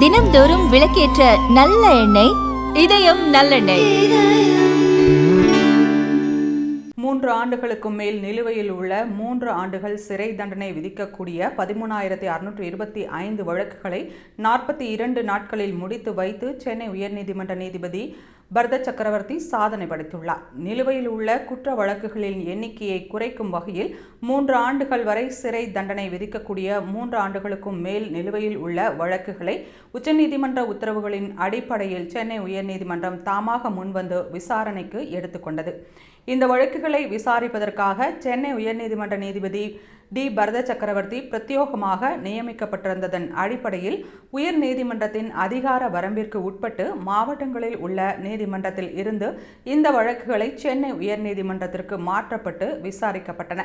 தினம்தோறும் விளக்கேற்ற நல்ல எண்ணெய் இதயம் நல்லெண்ணெய். மூன்று ஆண்டுகளுக்கும் மேல் நிலுவையில் உள்ள மூன்று ஆண்டுகள் சிறை தண்டனை விதிக்கக்கூடிய பதிமூணாயிரத்தி அறுநூற்று இருபத்தி ஐந்து வழக்குகளை நாற்பத்தி இரண்டு நாட்களில் முடித்து வைத்து சென்னை உயர்நீதிமன்ற நீதிபதி பரத சக்கரவர்த்தி சாதனை படைத்துள்ளார். நிலுவையில் உள்ள குற்ற வழக்குகளின் எண்ணிக்கையை குறைக்கும் வகையில் மூன்று ஆண்டுகள் வரை சிறை தண்டனை விதிக்கக்கூடிய மூன்று ஆண்டுகளுக்கும் மேல் நிலுவையில் உள்ள வழக்குகளை உச்சநீதிமன்ற உத்தரவுகளின் அடிப்படையில் சென்னை உயர்நீதிமன்றம் தாமாக முன்வந்து விசாரணைக்கு எடுத்துக்கொண்டது. இந்த வழக்குகளை விசாரிப்பதற்காக சென்னை உயர்நீதிமன்ற நீதிபதி டி. பரத சக்கரவர்த்தி பிரத்யோகமாக நியமிக்கப்பட்டிருந்ததன் அடிப்படையில் உயர் நீதிமன்றத்தின் அதிகார வரம்பிற்கு உட்பட்டு மாவட்டங்களில் உள்ள நீதிமன்றத்தில் இருந்து இந்த வழக்குகளை சென்னை உயர்நீதிமன்றத்திற்கு மாற்றப்பட்டு விசாரிக்கப்பட்டன.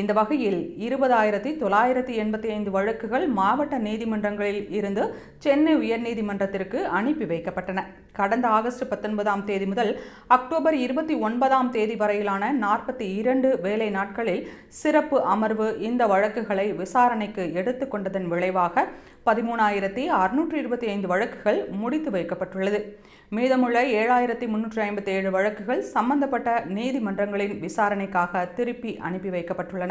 இந்த வகையில் இருபதாயிரத்தி தொள்ளாயிரத்தி எண்பத்தி ஐந்து வழக்குகள் மாவட்ட நீதிமன்றங்களில் இருந்து சென்னை உயர்நீதிமன்றத்திற்கு அனுப்பி வைக்கப்பட்டன. கடந்த ஆகஸ்ட் பத்தொன்பதாம் தேதி முதல் அக்டோபர் இருபத்தி ஒன்பதாம் தேதி வரையிலான நாற்பத்தி இரண்டு வேலை நாட்களில் சிறப்பு அமர்வு இந்த வழக்குகளை விசாரணைக்கு எடுத்துக்கொண்டதன் விளைவாக பதிமூணாயிரத்தி அறுநூற்றி இருபத்தி ஐந்து வழக்குகள் முடித்து வைக்கப்பட்டுள்ளது. மீதமுள்ள ஏழாயிரத்தி முன்னூற்றி ஐம்பத்தி ஏழு வழக்குகள் சம்பந்தப்பட்ட நீதிமன்றங்களின் விசாரணைக்காக திருப்பி அனுப்பி வைக்கப்பட்டுள்ளன.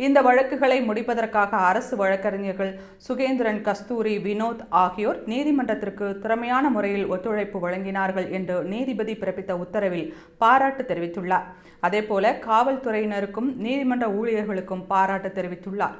இந்த வழக்குகளை முடிப்பதற்காக அரசு வழக்கறிஞர்கள் சுகேந்திரன் கஸ்தூரி வினோத் ஆகியோர் நீதிமன்றத்திற்கு திறமையான முறையில் ஒத்துழைப்பு வழங்கினார்கள் என்று நீதிபதி பிறப்பித்த உத்தரவில் பாராட்டு தெரிவித்துள்ளார். அதேபோல காவல்துறையினருக்கும் நீதிமன்ற ஊழியர்களுக்கும் பாராட்டு தெரிவித்துள்ளார்.